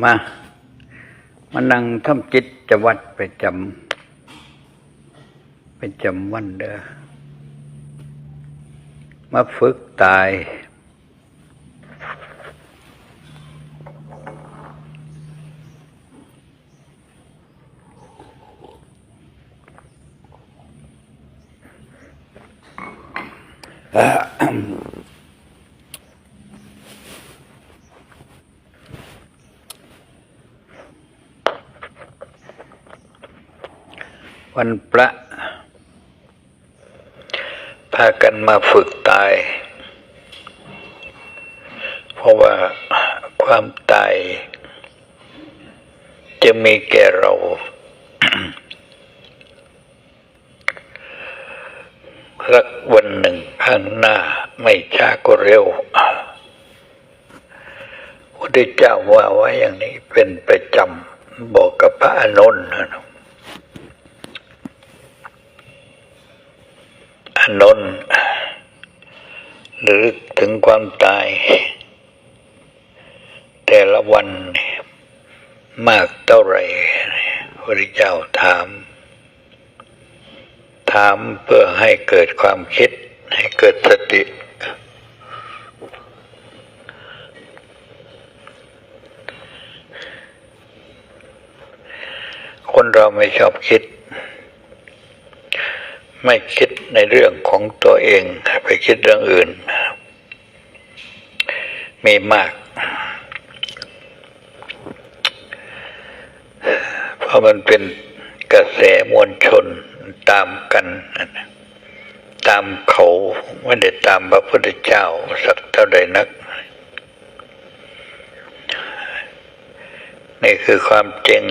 มา มานั่งทำจิตจะวัดไปจำไปจำวันเด้อมาฝึกตาย วันพระพากันมาฝึกตาย เพราะว่าความตาย จะมีแก่เราสักวันหนึ่งข้างหน้าไม่ช้าก็เร็วพระเจ้าว่าไว้อย่างนี้เป็นประจำบอกกับพระอานนนะ อนนหรือถึงความตาย แต่ละวันมากเท่าไรพระเจ้าถาม ถามเพื่อให้เกิดความคิดให้เกิดสติ คนเราไม่ชอบคิด ไม่คิดในเรื่องของตัวเองไปคิดเรื่องอื่น มีมาก เพราะมันเป็นกระแสมวลชนตามกัน ตามเขาไม่ได้ตามพระพุทธเจ้าสักเท่าใดนัก นี่คือความจริง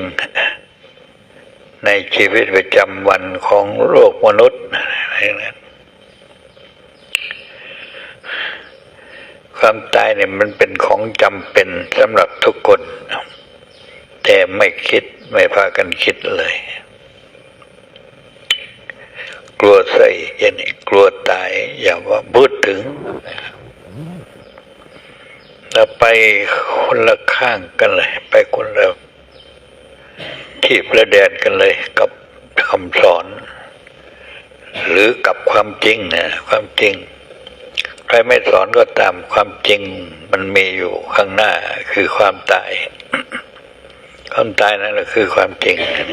ในชีวิตประจำวันของโลกมนุษย์อะไรนั้นความตายเนี่ยมันเป็นของจำเป็นสำหรับทุกคน แต่ไม่คิดไม่พากันคิดเลย กลัวใส่ยันนี้กลัวตายอย่าว่าพูดถึงเราไปคนละข้างกันเลย ไปคนละ ที่ประแดนกันเลยกับคำสอน หรือกับความจริงนะความจริง ใครไม่สอนก็ตามความจริงมันมีอยู่ข้างหน้าคือความตาย ความตายนั่นแหละคือความจริงนั่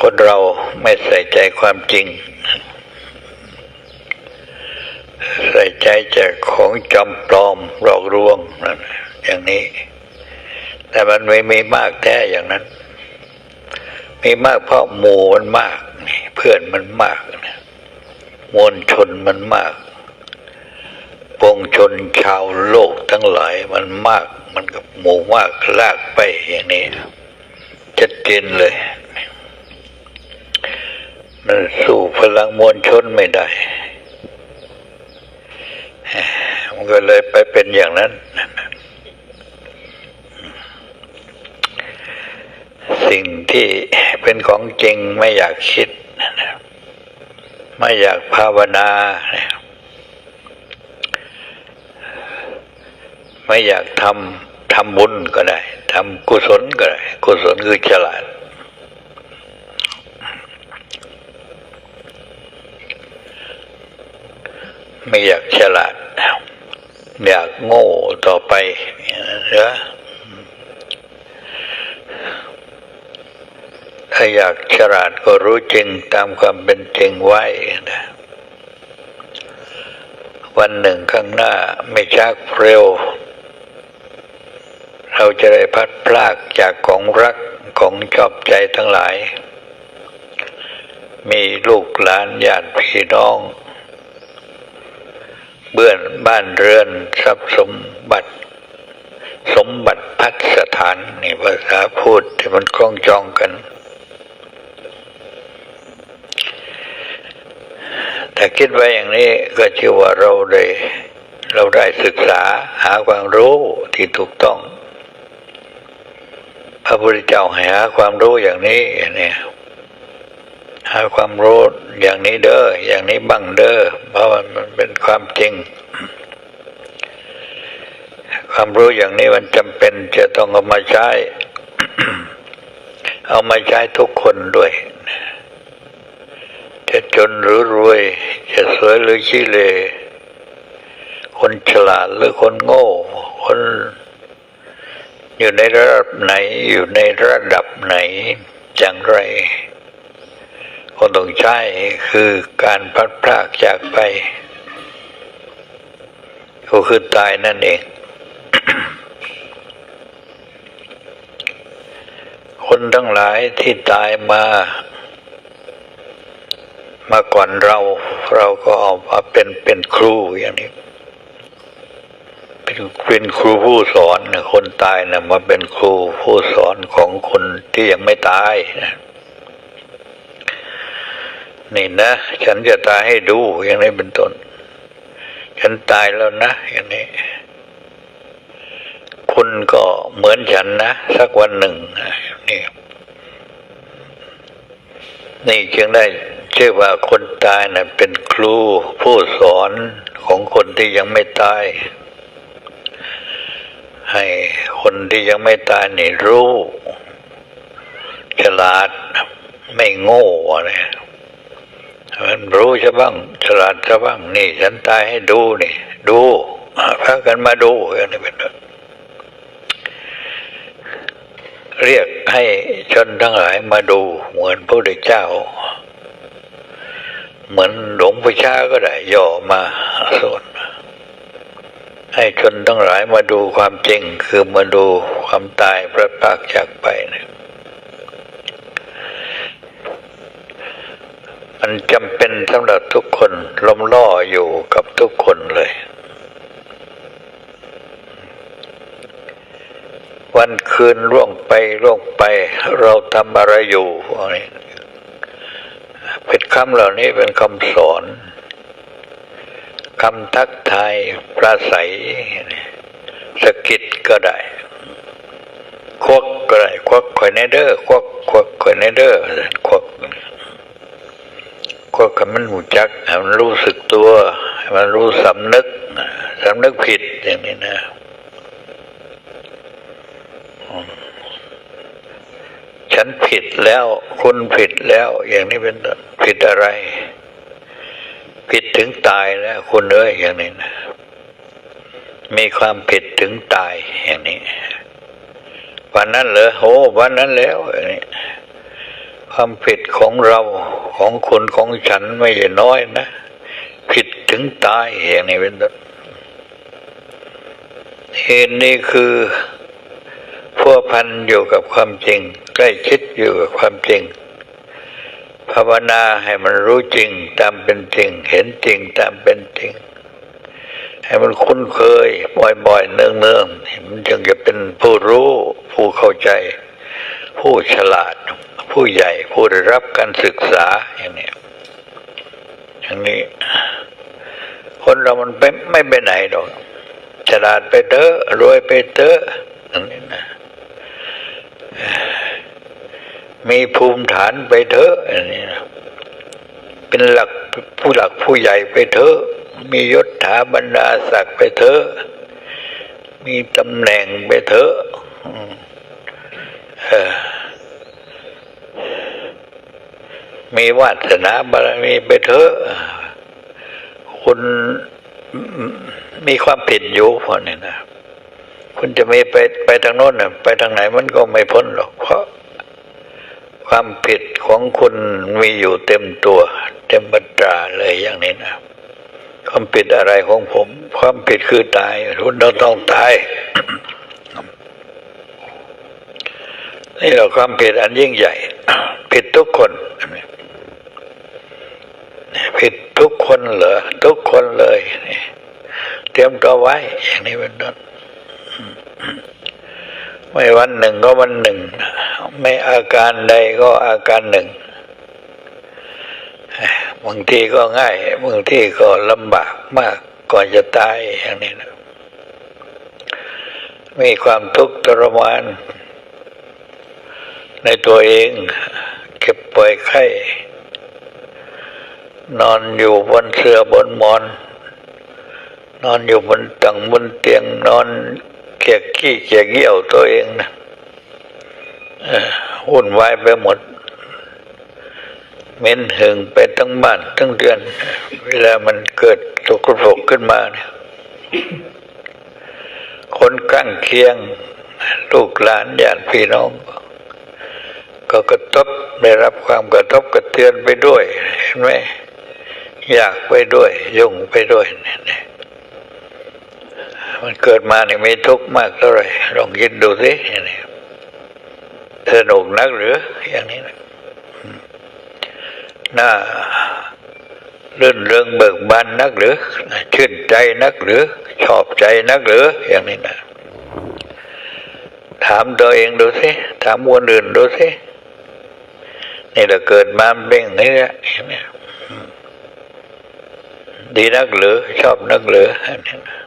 คนเราไม่ใส่ใจความจริง ใส่ใจแต่ของจอมปลอมหลอกลวงนั่นอย่างนี้ แต่มันไม่ไมีมากแท้อย่างนั้น ไมีมากเพราะหมู่มันมาก เพื่อนมันมากมวลชนมันมากปวงชนชาวโลกทั้งหลายมันมาก มันกับหมู่มากลากไปอย่างนี้ชัดเจนเลย มันสู้พลังมวลชนไม่ได้ มันก็เลยไปเป็นอย่างนั้น สิ่งที่เป็นของจริงไม่อยากคิดไม่อยากภาวนา ไม่อยากทำทำบุญก็ได้ทำกุศลก็ได้ กุศลคือฉลาดไม่อยากฉลาด อยากโง่ต่อไปเหรอาอยากฉลาดก็รู้จริงตามความเป็นจริงไว้นะวันหนึ่งข้างหน้าไม่ชักเร็ว เราจะได้พัดพลากจากของรักของชอบใจทั้งหลาย มีลูกหลานญาติพี่น้อง เบื่อนบ้านเรือนทรัพย์สมบัติ สมบัติพัฒสถานนี่ภาษาพูดที่มันคล้องจองกัน แต่คิดไว้อย่างนี้ก็ชื่อว่าเราได้เราได้ศึกษาหาความรู้ที่ถูกต้อง พระพุทธเจ้าให้หาความรู้อย่างนี้เนี่ยหาความรู้อย่างนี้เด้ออย่างนี้บังเด้อเพราะมันเป็นความจริง ความรู้อย่างนี้มันจำเป็นจะต้องเอามาใช้ เอามาใช้ทุกคนด้วย จะจนหรือรวย จะสวยหรือขี้เล คนฉลาดหรือคนโง่ คนอยู่ในระดับไหนอยู่ในระดับไหนอย่างไร คนต้องใช้คือการพัดพรากจากไป ก็คือตายนั่นเอง คนทั้งหลายที่ตายมา มาก่อนเรา เราก็เอามาเป็นเป็นครูอย่างนี้ เป็นเป็นครูผู้สอนนะคนตายนะมาเป็นครูผู้สอนของคนที่ยังไม่ตายนะนี่นะ ฉันจะตายให้ดูอย่างนี้เป็นต้น ฉันตายแล้วนะอย่างนี้ คุณก็เหมือนฉันนะ สักวันหนึ่งนะนี่นี่จึงได้ ชื่อว่าคนตายนะเป็นครูผู้สอนของคนที่ยังไม่ตาย ให้คนที่ยังไม่ตายนี่รู้ฉลาดไม่โง่อะไรมันรู้ใช่บ้างฉลาดใช่บ้างนี่ ฉันตายให้ดูนี่ดูพากันมาดูอย่างนี้เป็นต้นเรียกให้ชนทั้งหลายมาดูเหมือนพระพุทธเจ้า เหมือนหลวงพ่อชาก็ได้ย่อมาสอนให้ชนทั้งหลายมาดูความจริง คือมาดูความตายพระปากจากไปนะมันจำเป็นสำหรับทุกคนล้มล่ออยู่กับทุกคนเลย วันคืนล่วงไปล่วงไป เราทำอะไรอยู่อันนี้ เป็นคำเหล่านี้เป็นคำสอนคำทักทายปราศัยสะกิดก็ได้ ควักก็ได้ ควักข่อยในเด้อควักควักข่อยในเด้อควักควักให้มันหูจักให้มันรู้สึกตัวให้มันรู้สำนึกสำนึกผิดอย่างนี้นะฉันผิดแล้ว คุณผิดแล้ว อย่างนี้เป็นต้น ผิดอะไร ผิดถึงตายแล้วคุณเอ้ยอย่างนี้นะ มีความผิดถึงตายอย่างนี้ วันนั้นเหรอโอ้วันนั้นแล้วอย่างนี้ความผิดของเราของคุณของฉันไม่ใช่น้อยนะผิดถึงตายอย่างนี้เป็นต้นเหตุนี้คือพัวพันอยู่กับความจริง ใกล้ชิดอยู่กับความจริง ภาวนาให้มันรู้จริงตามเป็นจริง เห็นจริงตามเป็นจริง ให้มันคุ้นเคย บ่อยๆ เนืองๆมันจึงจะเป็นผู้รู้ ผู้เข้าใจ ผู้ฉลาด ผู้ใหญ่ผู้ได้รับการศึกษาอย่างนี้อย่างนี้ คนเรามันไปไม่ไปไหนหรอกฉลาดไปเถอะรวยไปเถอะอย่างนี้นะ มีภูมิฐานไปเถอะอันนี้นะเป็นหลักผู้หลักผู้ใหญ่ไปเถอะ มียศถาบรรดาศักดิ์ไปเถอะ มีตำแหน่งไปเถอะมีวาสนาบารมีไปเถอะ คุณมีความผิดอยู่พอเนี่ยนะ คุณจะไม่ไปไปทางโน้นนะไปทางไหนมันก็ไม่พ้นหรอก เพราะ ความผิดของคุณมีอยู่เต็มตัว เต็มบัตราเลยอย่างนี้นะความผิดอะไรของผม ความผิดคือตายคุณต้องต้องตายนี่เราความผิดอันยิ่งใหญ่ ผิดทุกคน ผิดทุกคนเหรอทุกคนเลยเตรียมตัวไว้ อย่างนี้เป็นต้น ไม่วันหนึ่งก็วันหนึ่ง ไม่อาการใดก็อาการหนึ่งบางทีก็ง่ายบางทีก็ลำบากมากก่อนจะตายอย่างนี้นะมีความทุกข์ทรมาน ในตัวเอง เก็บป่วยไข้ นอนอยู่บนเสื่อบนหมอน นอนอยู่บนตังบนเตียงนอน เกียกขี้เกียกเยี่ยวตัวเองนะวุ่นวายไปหมดเหม็นหึงไปทั้งบ้านทั้งเดือน เวลามันเกิดตกกระโปกขึ้นมาเนี่ยคนข้างเคียง ลูกหลานญาติพี่น้อง ก็กระทบได้รับความกระทบกระเทือนไปด้วย เห็นไหมอยากไปด้วย ยุ่งไปด้วยเนี่ย มันเกิดมาเนี่ยม่ทุกข์มากเท่าไหร่ลองคิดดูสิอย่างนี้สนุกนักหรืออย่างนี้นะน่ารื่นเริงเบิกบานนักหรือ ชื่นใจนักหรือ ชอบใจนักหรืออย่างนี้นะถามตัวเองดูสิถามคนอื่นดูสินี่เราเกิดมาเป็นอย่างนี้แหละดีนักหรือ ชอบนักหรืออันนี้นะ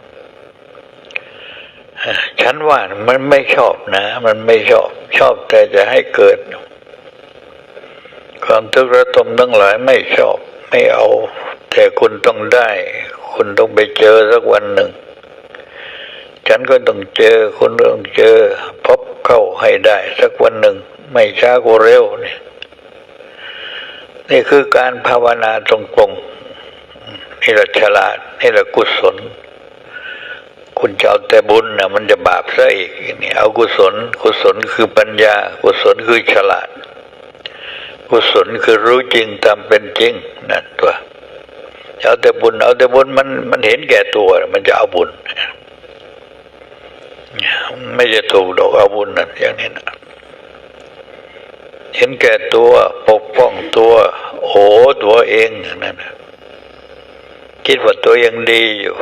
ฉันว่ามันไม่ชอบนะ มันไม่ชอบ ชอบแต่จะให้เกิด ความทุกข์ระทมทั้งหลายไม่ชอบ ไม่เอา แต่คุณต้องได้ คุณต้องไปเจอสักวันหนึ่ง ฉันก็ต้องเจอคุณต้องเจอ พบเข้าให้ได้ สักวันหนึ่ง ไม่ช้าก็เร็วนี่นี่คือการภาวนาตรงๆนี่แหละฉลาดนี่แหละกุศล คุณจะเอาแต่บุญนะมันจะบาปซะอีกนี่เอากุศล กุศลคือปัญญา กุศลคือฉลาด กุศลคือรู้จริงตามเป็นจริงนั่นตัวเอาแต่บุญ เอาแต่บุญมันมันเห็นแก่ตัว มันจะเอาบุญ ไม่จะถูกดอกเอาบุญนั่นอย่างนี้นะเห็นแก่ตัวปกป้องตัวโอ้ตัวเองนั่นนะคิดว่าตัวยังดีอยู่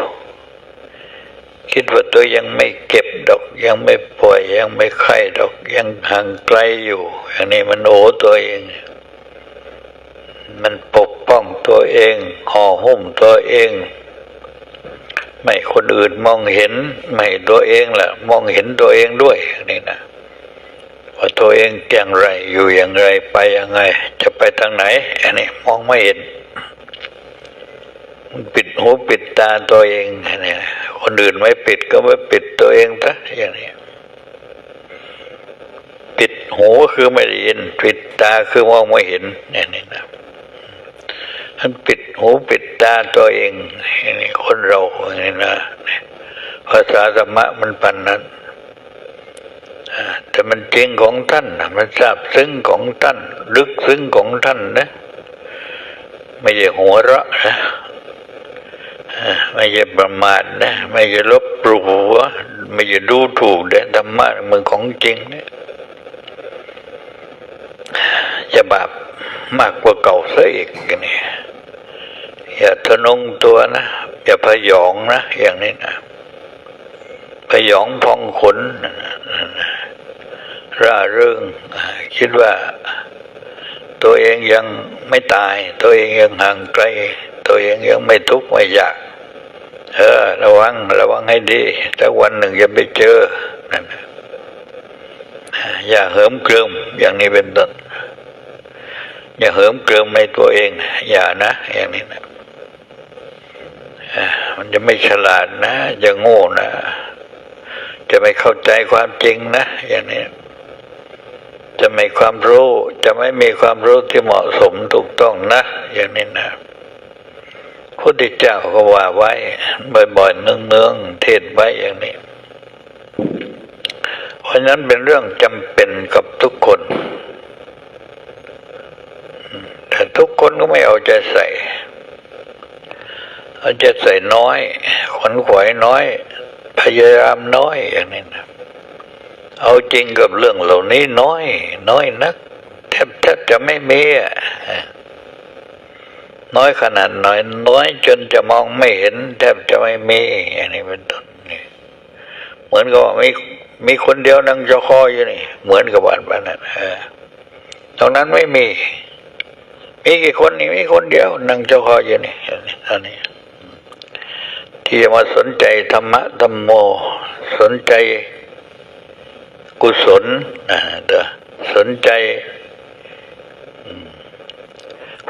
คิดว่าตัวยังไม่เก็บดอก ยังไม่ป่วยยังไม่ไข้ดอก ยังห่างไกลอยู่ อย่างนี้มันโอ้ตัวเอง มันปกป้องตัวเองห่อหุ้มตัวเอง ไม่คนอื่นมองเห็น ไม่ตัวเองแหละมองเห็นตัวเองด้วยนี่นะว่าตัวเองอย่างไรอยู่อย่างไรไปยังไง จะไปทางไหน อันนี้มองไม่เห็นปิดหูปิดตาตัวเองนี่ย คนอื่นไม่ปิดก็ไม่ปิดตัวเองซะอย่างนี้ ปิดหูคือไม่ได้ยิน ปิดตาคือมองไม่เห็นเนี่ยนี่นะมันปิดหูปิดตาตัวเองนี่คนเราเนี่ยนะภาษาธรรมะมันปันนั้นแต่มันจริงของท่านนะมันทราบซึ้งของท่าน ลึกซึ้งของท่านนะ ไม่ใช่หัวเราะนะ ไม่ใช่ประมาทนะ ไม่ใช่ลบปลู่ไม่ใช่ดูถูกเด็ธรรมะมันของจริงเนี่ยจะบาปมากกว่าเก่าซะอีกนี่อย่าทะนงตัวนะ อย่าพยองนะ อย่างนี้นะพยองพองขนร่าเริงคิดว่าตัวเองยังไม่ตาย ตัวเองยังห่างไกล ตัวเองยังไม่ทุกข์ไม่อยาก เออ ระวัง ระวังให้ดีถ้าวันหนึ่งจะไปเจอ อย่าเหิมเกริมอย่างนี้เป็นต้นอย่าเหิมเกริมในตัวเอง อย่านะ อย่างนี้นะมันจะไม่ฉลาดนะจะโง่นะ จะไม่เข้าใจความจริงนะ อย่างนี้ จะไม่ความรู้ จะไม่มีความรู้ที่เหมาะสมถูกต้องนะ อย่างนี้นะ พุทธเจ้าก็ว่าไว้ บ่อยๆเนืองๆเทศไว้อย่างนี้ เพราะนั้นเป็นเรื่องจำเป็นกับทุกคน แต่ทุกคนก็ไม่เอาใจใส่เอาใจใส่น้อยขวนขวายน้อย พยายามน้อยอย่างนี้นะเอาจริงกับเรื่องเหล่านี้น้อย น้อยนักแทบแทบจะไม่มีอะ น้อยขนาดน้อย น้อยจนจะมองไม่เห็นแทบจะไม่มีอย่างนี้เป็นต้นนี่เหมือนกับว่ามีมีคนเดียวนั่งจอคออยู่นี่ เหมือนกับวันบ้านนั้นเออตรงนั้นไม่มี มีกี่คนนี่มีคนเดียว นั่งจอคออยู่นี่อันนี้ที่จะมาสนใจธรรมะธรรมโม สนใจกุศลนะเด้อสนใจ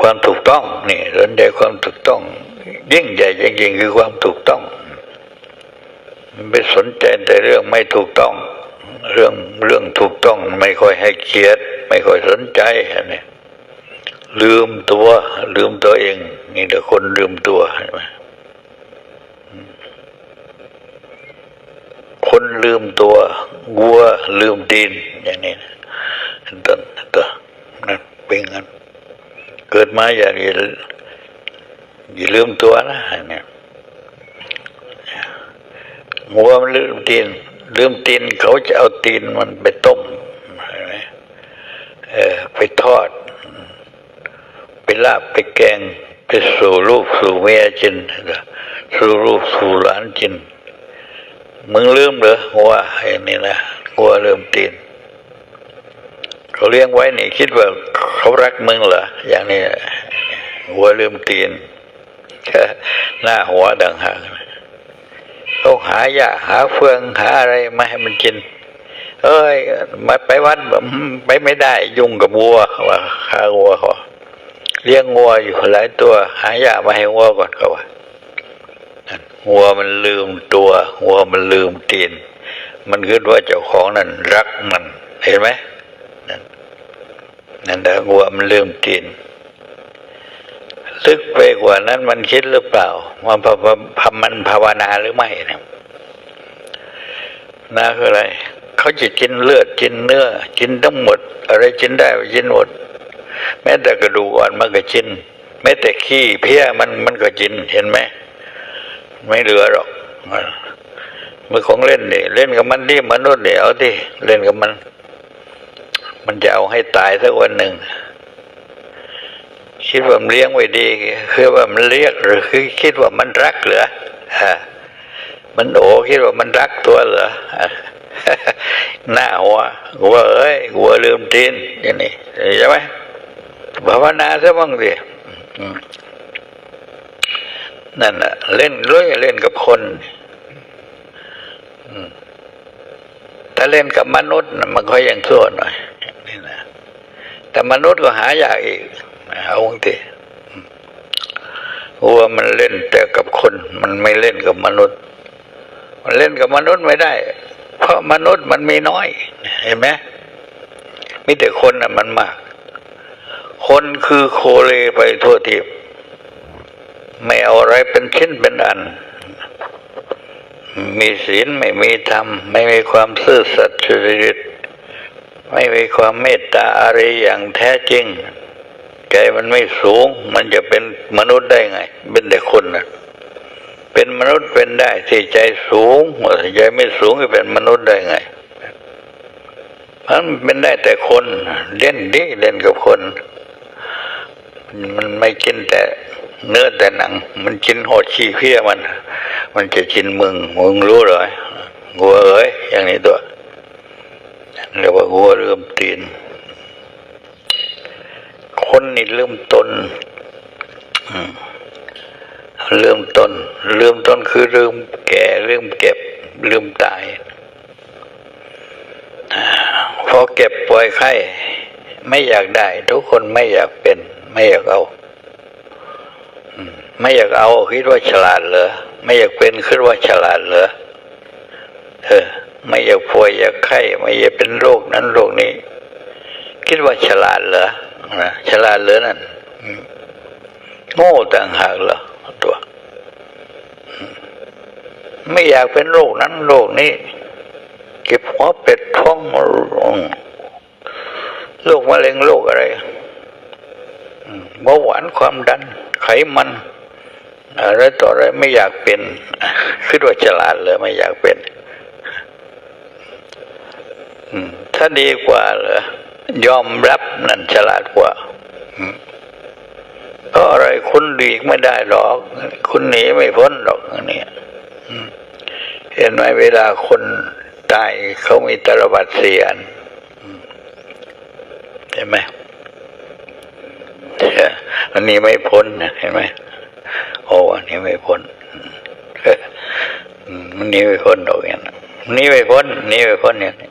ความถูกต้องนี่สนใจความถูกต้อง ยิ่งใหญ่จริงๆคือความถูกต้องมันไปสนใจแต่เรื่องไม่ถูกต้อง เรื่องเรื่องถูกต้อง ไม่ค่อยให้เกียรติไม่ค่อยสนใจนนี้ลืมตัวลืมตัวเอง นี่แต่คนลืมตัวเห็นไหมคนลืมตัววัวลืมตีนอย่างนี้ต้นตัวนั่นเป็นงั้น เกิดมาอย่าอย่าอย่าลืมตัวนะเนี่ยวัวมันลืมตีนลืมตีนเขาจะเอาตีนมันไปต้มเห็นไหมเออไปทอด ไปลาบไปแกง ไปสู่ลูกสู่เมียจินสู่ลูกสู่หลานจินมึงลืมเหรอหัวไอ้นี่นะหัวลืมตีน เขาเลี้ยงไว้นี่คิดว่าเขารักมึงเหรออย่างนี้หัวลืมตีนหน้าหัวดังหางเขาหาหญ้าหาเฟืองหาอะไรมาให้มันกิน เอ้ยมาไปวัดไปไม่ได้ ยุ่งกับวัวว่าหาวัวเขาเลี้ยงวัวอยู่หลายตัว หาหญ้ามาให้วัวก่อนเขาว่านั่นวัวมันลืมตัววัวมันลืมตีน มันคิดว่าเจ้าของนั่นรักมัน เห็นไหม นั่นแหละวัวมันลืมตีน ลึกไปกว่านั้นมันคิดหรือเปล่าว่าพพพมันภาวนาหรือไม่เนี่ยนาคืออะไรเขาจะกินเลือดกินเนื้อกินทั้งหมด อะไรกินได้กินหมด แม้แต่กระดูกอ่อนมันก็กินแม้แต่ขี้เพี้ยมันมันก็กินเห็นไหมไม่เหลือหรอกมันของเล่นนี่เล่นกับมันดิมนุษย์เนี่ยเอาดิเล่นกับมัน มันจะเอาให้ตายสักวันหนึ่ง คิดว่ามันเลี้ยงไว้ดี คือว่ามันเรียกหรือคือคิดว่ามันรักเหรอมันโอคิดว่ามันรักตัวเหรอหน้าหัวหัวเอ้ยหัวลืมตีนอย่างนี้ใช่ไหมภาวนาซะบ้างสินั่นน่ะเล่นร้อยเล่นกับคนถ้าเล่นกับมนุษย์มันก็ยังชั่วหน่อย แต่มนุษย์ก็หายากอีกเอาทีวัวมันเล่นแต่กับคน มันไม่เล่นกับมนุษย์ มันเล่นกับมนุษย์ไม่ได้ เพราะมนุษย์มันมีน้อย เห็นไหมมีแต่คนน่ะมันมาก คนคือโคเลไปทั่วทีบไม่เอาอะไรเป็นชิ้นเป็นอัน มีศีลไม่มีธรรม ไม่มีความซื่อสัตย์จริต ไม่มีความเมตตาอะไรอย่างแท้จริง ใจมันไม่สูง มันจะเป็นมนุษย์ได้ไง เป็นแต่คนนะเป็นมนุษย์เป็นได้ที่ใจสูงใจไม่สูงจะเป็นมนุษย์ได้ไงมันเป็นได้แต่คนเล่นดิเล่นกับคน มันไม่กินแต่เนื้อแต่หนัง มันกินหดขี้เพี้ยมัน มันจะกินมึงมึงรู้เลยงัวเอ้ยอย่างนี้ตัว เรียกว่างัวเริ่มตีน คนนี่เริ่มต้นเริ่มต้น เริ่มต้นคือเริ่มแก่เริ่มเก็บเริ่มตายอ่าพอเก็บปล่อยไข้ไม่อยากได้ ทุกคนไม่อยากเป็น ไม่อยากเอาอไม่อยากเอาคิดว่าฉลาดเหรอไม่อยากเป็นคิดว่าฉลาดเหรอเออ ไม่อยากป่วยอยากไข้ ไม่อยากเป็นโรคนั้นโรคนี้ คิดว่าฉลาดเหรอนะฉลาดเหรอนั่นโง่ต่างหากเหรอตัว ไม่อยากเป็นโรคนั้นโรคนี้ เก็บหัวเป็ดท้องโรคมะเร็งโรคอะไรเบาหวานความดัน ไขมันอะไรต่ออะไรไม่อยากเป็นคิดว่าฉลาดเลยไม่อยากเป็น ถ้าดีกว่าเหรอยอมรับนั่นฉลาดกว่าอืมเพราะอะไรคุณหลีกไม่ได้หรอก คุณหนีไม่พ้นหรอกอันเนี่ยอืมเห็นไหมเวลาคนตายเขามีตรบัตรเสียนอืมเห็นไหมอันนี้ไม่พ้นนะเห็นไหมโอ้อันนี้ไม่พ้นอืมมันหนี้ไม่พ้นหรอกอย่างนั้นหนี้ไม่พ้นหนี้ไม่พ้นอย่างนี้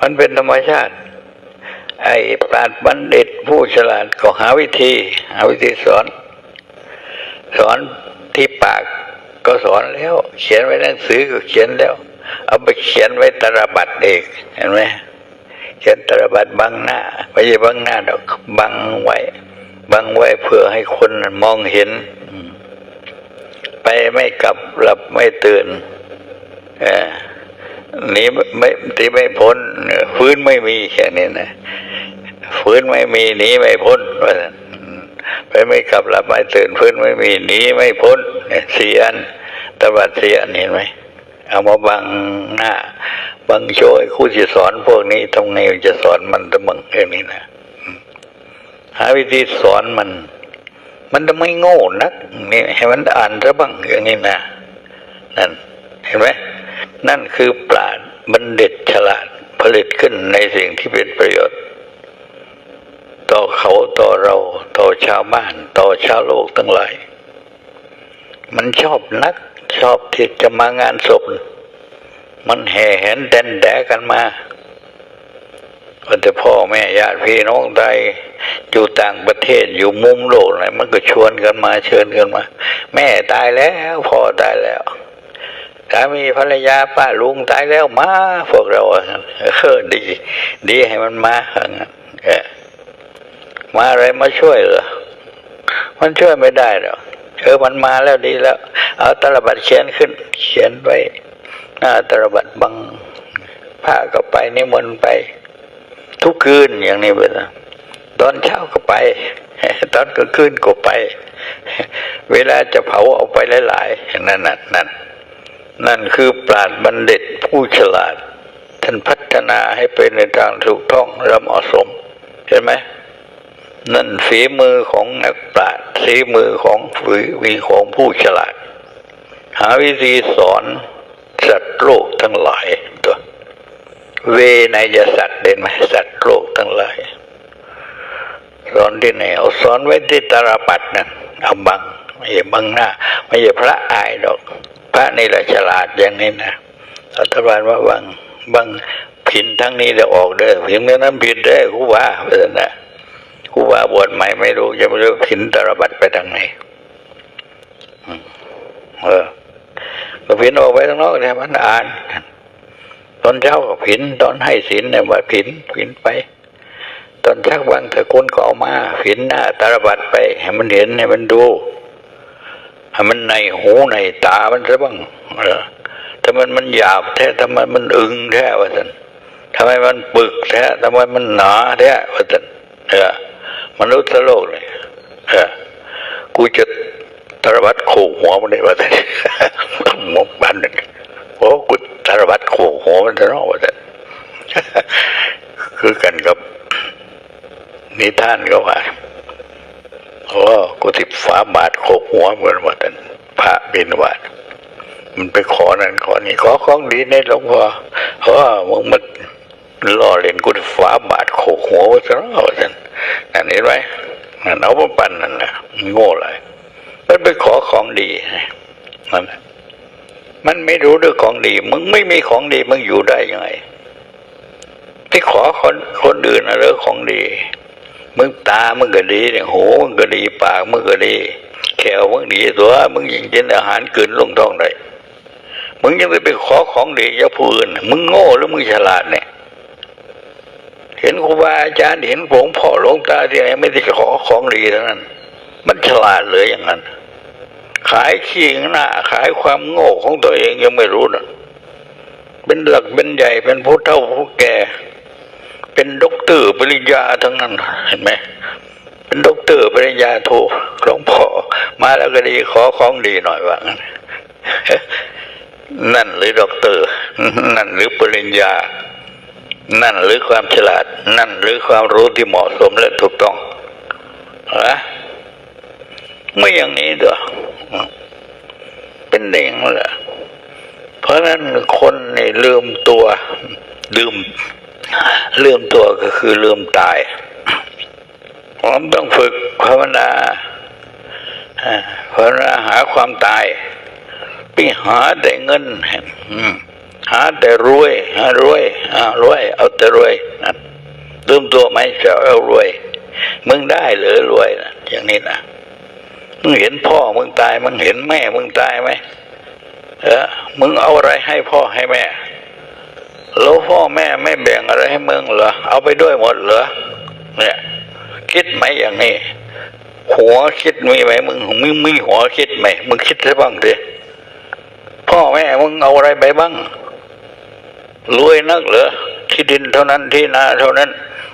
มันเป็นธรรมชาติ ไอ้ปราดบัณฑิตผู้ฉลาดก็หาวิธี หาวิธีสอน สอนที่ปากก็สอนแล้ว เขียนไว้หนังสือก็เขียนแล้ว เอาไปเขียนไว้ตรบัตรเอกเห็นไหมเขียนตรบัตรบังหน้าไม่ใช่บังหน้าดอกบังไว้บังไว้เพื่อให้คนมองเห็น ไปไม่กลับหลับไม่ตื่น หนีไม่ที่ไม่พ้นฟื้นไม่มีแค่นี้นะฟื้นไม่มีหนีไม่พ้นไปไม่กลับหลับไม่ตื่นฟื้นไม่มีหนีไม่พ้นเสียอันตบัดเสียอันเห็นไหมเอามาบังหน้าบังโชยครู่จะสอนพวกนี้ทำไงจะสอนมันตะบังเรื่องนี้นะหาวิธีสอนมัน มันจะไม่โง่นักนี่ให้มันอ่านซะบ้างอย่างนี้นะนั่นเห็นไหม นั่นคือปราดบัณฑิตฉลาดผลิตขึ้นในสิ่งที่เป็นประโยชน์ ต่อเขาต่อเราต่อชาวบ้าน ต่อชาวโลกทั้งหลาย มันชอบนักชอบที่จะมางานศพมันแห่แหนแดนแดกันมาวันแต่พ่อแม่ญาติพี่น้องใดอยู่ต่างประเทศอยู่มุมโลกไหนมันก็ชวนกันมาเชิญกันมา แม่ตายแล้วพ่อตายแล้วามีภรรยาป้าลุงตายแล้วมาพวกเราเออดี ดีให้มันมาอย่างนั้นเออมาอะไรมาช่วยเหรอมันช่วยไม่ได้หรอกเออมันมาแล้วดีแล้ว เอาตลบัตรเขียนขึ้น เขียนไว้หน้าตลบัตรบังพระก็ไปนิมนต์ไป ทุกคืนอย่างนี้ไปนะตอนเช้าก็ไป ตอนกลางคืนก็ไป เวลาจะเผาเอาไปหลายๆนั่นนั่นนั่น นั่นคือปราดบัณฑิตผู้ฉลาด ท่านพัฒนาให้เป็นในทางถูกต้องและเหมาะสม เห็นไหมนั่นฝีมือของนักปราชญ์ฝีมือของฝีมือของผู้ฉลาด หาวิธีสอนสัตว์โลกทั้งหลายตัวเวนยสัตว์เด่นไหมสัตว์โลกทั้งหลายสอนที่ไหนเอาสอนไว้ที่ตาลปัดนั่นเอาบังไม่ใช่บังหน้า ไม่ใช่พระอายดอก พระนี่แหละฉลาดอย่างนี้นะรัฐบาลว่าบังบังผินทั้งนี้จะออกเด้อผินนั้นผิดได้ครูว่าเออนะครูว่าบวชใหม่ไม่รู้จะไม่รู้ผินตาลปัดไปทางไหนเออก็ผินออกไปทางนอกเนี่ยมันอ่าน ตอนเช้าก็ผินตอนให้ศีลเนี่ยว่าผินผินไป ตอนชักบางตะกุนก็เอามาผินหน้าตาลบัดไปให้มันเห็นให้มันดู ให้มันในหูในตามันซะบ้างเออทำไมมันหยาบแท้ทำไมมันอึงแท้วะท่านทำไมมันปึกแท้ทำไมมันหนาแท้วะท่านเออมนุษย์โลกเลยเออกูจะตาลบัดโขกหัวมันเลยวะท่านหมกบันนึงโอ้กูตาลบัดโขกหัวมันจะรอดวะท่านคือกันกับนิทานก็ว่า โอ้กูติดฝาบาทโขกหัวเหมือนว่าแต่นพระบินวัดมันไปขอนั่นขอนี่ขอของดีในหลวงพ่อเออมึงมันล่อเล่นกูติดฝาบาทโขกหัวว่าจะรอดท่านนั่นเห็นไหมนั่นเอามาปั่นนั่นนะมันโง่เลยมันไปขอของดีนั่นมันไม่รู้เรื่องของดี มึงไม่มีของดีมึงอยู่ได้ยังไงไปขอคนคนอื่นนะเรื่องของดี มึงตามึงก็ดีเนี่ยหูมึงก็ดีปากมึงก็ดีแขวมึงดีตัวมึงยังกินอาหารกินลงท้องได้มึงยังไปไปขอของดีจากผู้อื่นมึงโง่หรือมึงฉลาดเนี่ยเห็นครูบาอาจารย์เห็นหลวงพ่อหลวงตาที่ไหนไม่ได้ขอของดีเท่านั้น มันฉลาดเลยอย่างนั้น ขายขี้หน้าขายความโง่ของตัวเองยังไม่รู้นะเป็นหลักเป็นใหญ่เป็นผู้เฒ่าผู้แก่ เป็นด็อกเตอร์ปริญญาทั้งนั้นเห็นไหมเป็นด็อกเตอร์ปริญญาโทหลวงพ่อมาแล้วก็ดีขอของดีหน่อยว่างั้นนั่นหรือด็อกเตอร์ นั่นหรือปริญญา นั่นหรือความฉลาด นั่นหรือความรู้ที่เหมาะสมและถูกต้องนะไม่อย่างนี้ด้วยเป็นเด้งแหละเพราะฉะนั้นคนนี่ลืมตัวลืม ลืมตัวก็คือลืมตายผมต้องฝึกภาวนาภาวนาหาความตายไปหาแต่เงินหาแต่รวยหารวยอ่ารวย เอาแต่รวยนะลืมตัวไหมจะเอารวย มึงได้หรือรวยนะอย่างนี้นะมึงเห็นพ่อมึงตายมึงเห็นแม่มึงตายไหมเออมึงเอาอะไรให้พ่อให้แม่แล้วพ่อแม่ไม่ เอเอาไปด้วยหมดเหรอเนี่ยคิดไหมอย่างนี้ หัวคิดมีไหมมึงมึงมีหัวคิดไหมมึงคิดได้บ้างดิพ่อแม่มึงเอาอะไรไปบ้างรวยนักเหรอที่ดินเท่านั้นที่นาเท่านั้น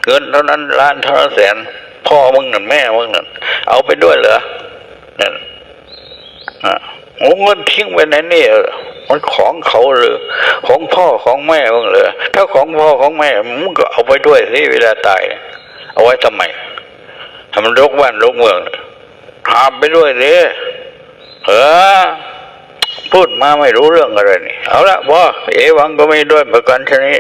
เงินเท่านั้นล้านเท่านั้นแสน พ่อมึงนั่นแม่มึงนั่นเอาไปด้วยเหรอนั่นอะโอ้เงินทิ้งไปไหนนี่มันของเขาหรือของพ่อของแม่มึงเหรอถ้าของพ่อของแม่มึงก็เอาไปด้วยสิเวลาตาย เอาไว้ทำไมทำมันรกบ้านรกเมืองหามไปด้วยเลยเออพูดมาไม่รู้เรื่องอะไรนี่ เอาละบอเอวังก็ไม่ด้วยประกันชนี้